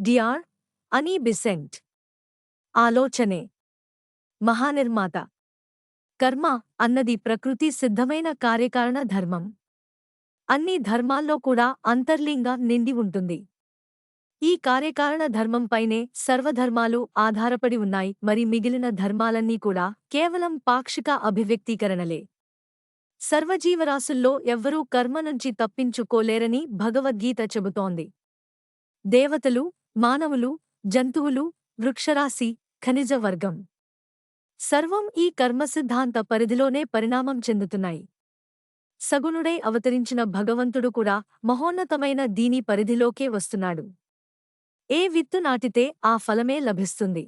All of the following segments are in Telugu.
డిఆర్ అని బిసెంట్. ఆలోచనే. మహానిర్మాత. కర్మ అన్నది ప్రకృతి సిద్ధమైన కార్యకారణ ధర్మం. అన్ని ధర్మాల్లో కూడా అంతర్లీంగా నిండి ఉంటుంది. ఈ కార్యకారణ ధర్మంపైనే సర్వధర్మాలు ఆధారపడి ఉన్నాయి. మరి మిగిలిన ధర్మాలన్నీ కూడా కేవలం పాక్షిక అభివ్యక్తీకరణలే. సర్వజీవరాశుల్లో ఎవ్వరూ కర్మ నుంచి తప్పించుకోలేరని భగవద్గీత చెబుతోంది. దేవతలు మానవులు జంతువులు వృక్షరాశి ఖనిజ వర్గం. సర్వం ఈ కర్మసిద్ధాంత పరిధిలోనే పరిణామం చెందుతున్నాయి. సగుణుడై అవతరించిన భగవంతుడు కూడా మహోన్నతమైన దీని పరిధిలోకే వస్తున్నాడు. ఏ విత్తు నాటితే ఆ ఫలమే లభిస్తుంది.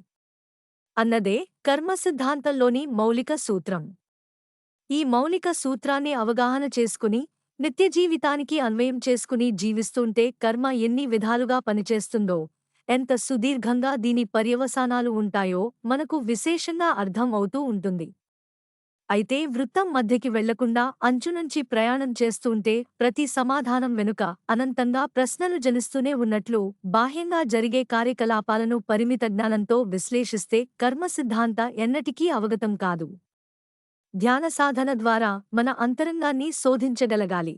అన్నదే కర్మసిద్ధాంతంలోని మౌలిక సూత్రం. ఈ మౌలిక సూత్రాన్ని అవగాహన చేసుకుని నిత్యజీవితానికి అన్వయం చేసుకుని జీవిస్తుంటే కర్మ ఎన్ని విధాలుగా పనిచేస్తుందో ఎంత సుదీర్ఘంగా దీని పర్యవసానాలు ఉంటాయో మనకు విశేషంగా అర్థం అవుతూ ఉంటుంది. అయితే వృత్తం మధ్యకి వెళ్ళకుండా అంచునుంచి ప్రయాణం చేస్తుంటే ప్రతి సమాధానం వెనుక అనంతంగా ప్రశ్నలు జనిస్తూనే ఉన్నట్లు బాహ్యంగా జరిగే కార్యకలాపాలను పరిమిత జ్ఞానంతో విశ్లేషిస్తే కర్మసిద్ధాంత ఎన్నటికీ అవగతం కాదు. ధ్యాన సాధన ద్వారా మన అంతరంగాన్ని శోధించగలగాలి.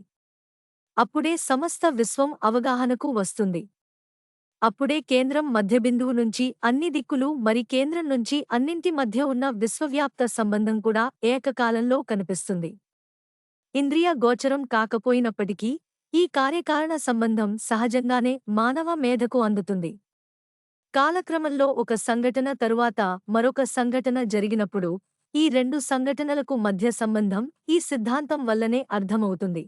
అప్పుడే సమస్త విశ్వం అవగాహనకు వస్తుంది. అప్పుడే కేంద్రం మధ్యబిందువు నుంచి అన్ని దిక్కులు మరి కేంద్రం నుంచి అన్నింటి మధ్య ఉన్న విశ్వవ్యాప్త సంబంధం కూడా ఏకకాలంలో కనిపిస్తుంది. ఇంద్రియ గోచరం కాకపోయినప్పటికీ ఈ కార్యకారణ సంబంధం సహజంగానే మానవ మేధకు అందుతుంది. కాలక్రమంలో ఒక సంఘటన తరువాత మరొక సంఘటన జరిగినప్పుడు ఈ రెండు సంఘటనలకు మధ్య సంబంధం ఈ సిద్ధాంతం వల్లనే అర్థమవుతుంది.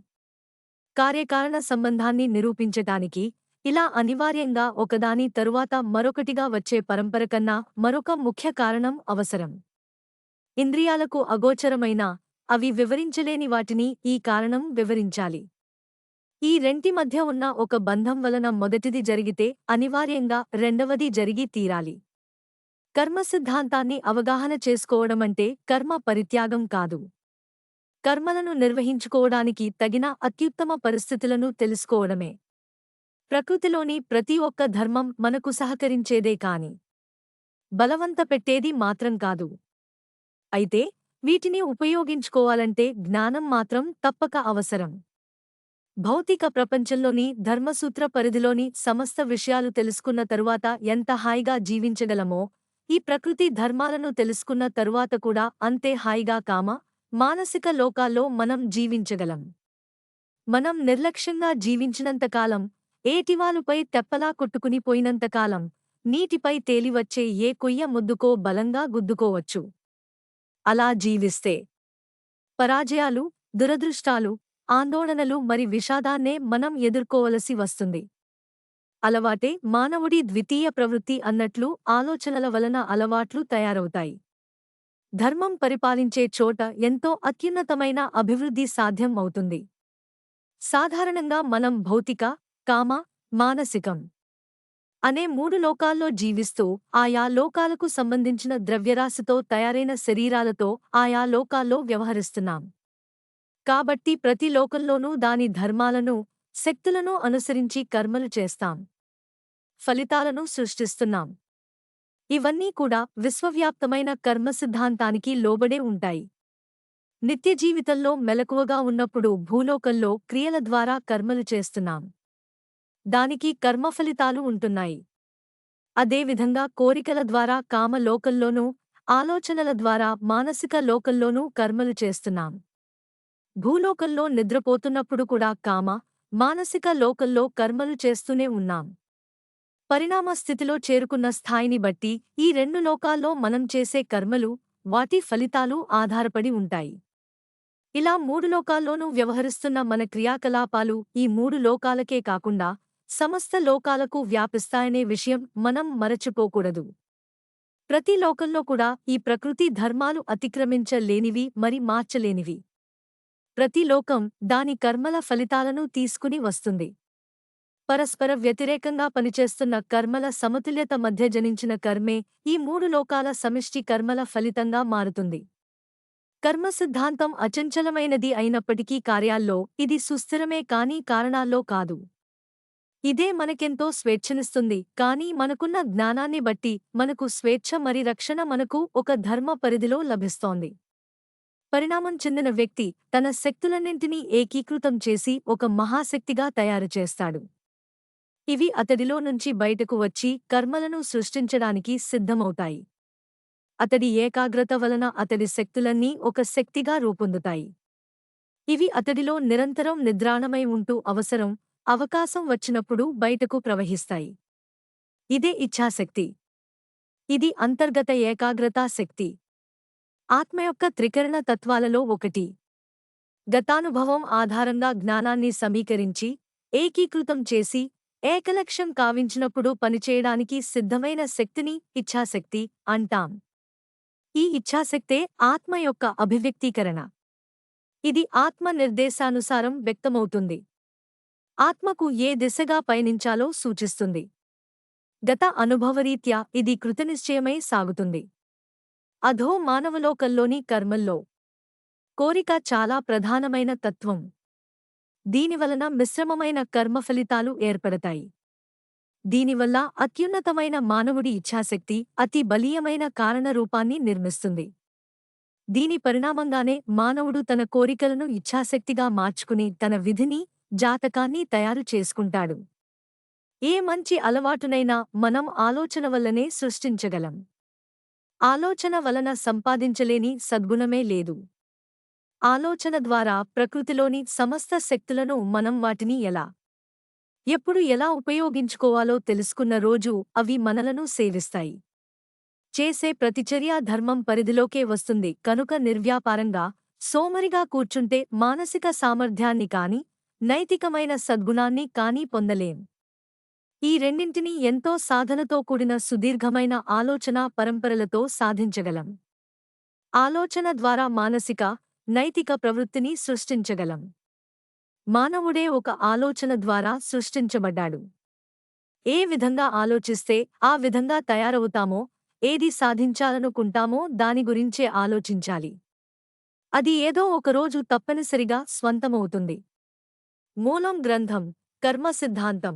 కార్యకారణ సంబంధాన్ని నిరూపించటానికి ఇలా అనివార్యంగా ఒకదాని తరువాత మరొకటిగా వచ్చే పరంపర కన్నా మరొక ముఖ్య కారణం అవసరం. ఇంద్రియాలకు అగోచరమైన అవి వివరించలేని వాటిని ఈ కారణం వివరించాలి. ఈ రెంటి మధ్య ఉన్న ఒక బంధం వలన మొదటిది జరిగితే అనివార్యంగా రెండవది జరిగి తీరాలి. కర్మ సిద్ధాంతాన్ని అవగాహన చేసుకోవడమంటే కర్మ పరిత్యాగం కాదు. కర్మలను నిర్వహించుకోవడానికి తగిన అత్యుత్తమ పరిస్థితులను తెలుసుకోవడమే. ప్రకృతిలోని ప్రతి ఒక్క ధర్మం మనకు సహకరించేదే కాని బలవంత పెట్టేది మాత్రం కాదు. అయితే వీటిని ఉపయోగించుకోవాలంటే జ్ఞానం మాత్రం తప్పక అవసరం. భౌతిక ప్రపంచంలోని ధర్మసూత్ర పరిధిలోని సమస్త విషయాలు తెలుసుకున్న తరువాత ఎంత హాయిగా జీవించగలమో ఈ ప్రకృతి ధర్మాలను తెలుసుకున్న తరువాత కూడా అంతే హాయిగా కామ మానసిక లోకాల్లో మనం జీవించగలం. మనం నిర్లక్ష్యంగా జీవించినంతకాలం ఏటివాలుపై తెప్పలా కొట్టుకుని పోయినంతకాలం నీటిపై తేలివచ్చే ఏ కొయ్య ముద్దుకో బలంగా గుద్దుకోవచ్చు. అలా జీవిస్తే పరాజయాలు దురదృష్టాలు ఆందోళనలు మరి విషాదాన్నే మనం ఎదుర్కోవలసి వస్తుంది. అలవాటే మానవుడి ద్వితీయ ప్రవృత్తి అన్నట్లు ఆలోచనల వలన అలవాట్లు తయారవుతాయి. ధర్మం పరిపాలించే చోట ఎంతో అత్యున్నతమైన అభివృద్ధి సాధ్యం అవుతుంది. సాధారణంగా మనం భౌతిక కామ మానసికం అనే మూడు లోకాల్లో జీవిస్తూ ఆయా లోకాలకు సంబంధించిన ద్రవ్యరాశితో తయారైన శరీరాలతో ఆయా లోకాల్లో వ్యవహరిస్తున్నాం. కాబట్టి ప్రతి లోకంలోనూ దాని ధర్మాలను శక్తులను అనుసరించి కర్మలు చేస్తాం. ఫలితాలను సృష్టిస్తున్నాం. ఇవన్నీ కూడా విశ్వవ్యాప్తమైన కర్మ సిద్ధాంతానికి లోబడే ఉంటాయి. నిత్య జీవితంలో మెలకువగా ఉన్నప్పుడు భూలోకంలో క్రియల ద్వారా కర్మలు చేస్తున్నాం. దానికి కర్మఫలితాలు ఉంటున్నాయి. అదేవిధంగా కోరికల ద్వారా కామలోకల్లోనూ ఆలోచనల ద్వారా మానసిక లోకల్లోనూ కర్మలు చేస్తున్నాం. భూలోకంలో నిద్రపోతున్నప్పుడు కూడా కామ మానసిక లోకంలో కర్మలు చేస్తూనే ఉన్నాం. పరిణామ స్థితిలో చేరుకున్న స్థాయిని బట్టి ఈ రెండు లోకాల్లో మనం చేసే కర్మలు వాటి ఫలితాలు ఆధారపడి ఉంటాయి. ఇలా మూడు లోకాల్లోనూ వ్యవహరిస్తున్న మన క్రియాకలాపాలు ఈ మూడు లోకాలకే కాకుండా సమస్త లోకాలకు వ్యాపిస్తాయనే విషయం మనం మరచిపోకూడదు. ప్రతి లోకంలో కూడా ఈ ప్రకృతి ధర్మాలు అతిక్రమించలేనివి మరి మార్చలేనివి. ప్రతి లోకం దాని కర్మల ఫలితాలను తీసుకుని వస్తుంది. పరస్పర వ్యతిరేకంగా పనిచేస్తున్న కర్మల సమతుల్యత మధ్య జనించిన కర్మే ఈ మూడు లోకాల సమిష్టి కర్మల ఫలితంగా మారుతుంది. కర్మ సిద్ధాంతం అచంచలమైనది అయినప్పటికీ కార్యాల్లో ఇది సుస్థిరమే కాని కారణాల్లో కాదు. ఇదే మనకెంతో స్వేచ్ఛనిస్తుంది. కానీ మనకున్న జ్ఞానాన్ని బట్టి మనకు స్వేచ్ఛ మరి రక్షణ మనకు ఒక ధర్మ పరిధిలో లభిస్తోంది. పరిణామం చెందిన వ్యక్తి తన శక్తులన్నింటినీ ఏకీకృతం చేసి ఒక మహాశక్తిగా తయారు చేస్తాడు. ఇవి అతడిలో నుంచి బయటకు వచ్చి కర్మలను సృష్టించడానికి సిద్ధమవుతాయి. అతడి ఏకాగ్రత వలన అతడి శక్తులన్నీ ఒక శక్తిగా రూపొందుతాయి. ఇవి అతడిలో నిరంతరం నిద్రాణమై ఉంటూ అవసరం అవకాశం వచ్చినప్పుడు బయటకు ప్రవహిస్తాయి. ఇదే ఇచ్ఛాశక్తి. ఇది అంతర్గత ఏకాగ్రతా శక్తి. ఆత్మ యొక్క త్రికరణ తత్వాలలో ఒకటి. గతానుభవం ఆధారంగా జ్ఞానాన్ని సమీకరించి ఏకీకృతం చేసి ఏకలక్ష్యం కావించినప్పుడు పనిచేయడానికి సిద్ధమైన శక్తిని ఇచ్ఛాశక్తి అంటాం. ఈ ఇచ్ఛాశక్తే ఆత్మ యొక్క అభివ్యక్తీకరణ. ఇది ఆత్మ నిర్దేశానుసారం వ్యక్తమవుతుంది. ఆత్మకు ఏ దిశగా పయనించాలో సూచిస్తుంది. గత అనుభవరీత్యా ఇది కృతనిశ్చయమై సాగుతుంది. అధో మానవలోకల్లోని కర్మల్లో కోరిక చాలా ప్రధానమైన తత్వం. దీనివలన మిశ్రమమైన కర్మ ఫలితాలు ఏర్పడతాయి. దీనివల్ల అత్యున్నతమైన మానవుడి ఇచ్ఛాశక్తి అతి బలీయమైన కారణరూపాన్ని నిర్మిస్తుంది. దీని పరిణామంగానే మానవుడు తన కోరికలను ఇచ్ఛాశక్తిగా మార్చుకుని తన విధిని జాతకాన్ని తయారు చేసుకుంటాడు. ఏ మంచి అలవాటునైనా మనం ఆలోచన వల్లనే సృష్టించగలం. ఆలోచన వలన సంపాదించలేని సద్గుణమే లేదు. ఆలోచన ద్వారా ప్రకృతిలోని సమస్త శక్తులను మనం వాటిని ఎలా ఎప్పుడు ఎలా ఉపయోగించుకోవాలో తెలుసుకున్న రోజు అవి మనలను సేవిస్తాయి. చేసే ప్రతిచర్యా ధర్మం పరిధిలోకే వస్తుంది. కనుక నిర్వ్యాపారంగా సోమరిగా కూర్చుంటే మానసిక సామర్థ్యాన్ని కాని నైతికమైన సద్గుణాన్ని కానీ పొందలేం. ఈ రెండింటినీ ఎంతో సాధనతో కూడిన సుదీర్ఘమైన ఆలోచన పరంపరలతో సాధించగలం. ఆలోచన ద్వారా మానసిక నైతిక ప్రవృత్తిని సృష్టించగలం. మానవుడే ఒక ఆలోచన ద్వారా సృష్టించబడ్డాడు. ఏ విధంగా ఆలోచిస్తే ఆ విధంగా తయారవుతామో ఏది సాధించాలనుకుంటామో దాని గురించే ఆలోచించాలి. అది ఏదో ఒకరోజు తప్పనిసరిగా స్వంతమవుతుంది. మూలం గ్రంథం కర్మ సిద్ధాంతం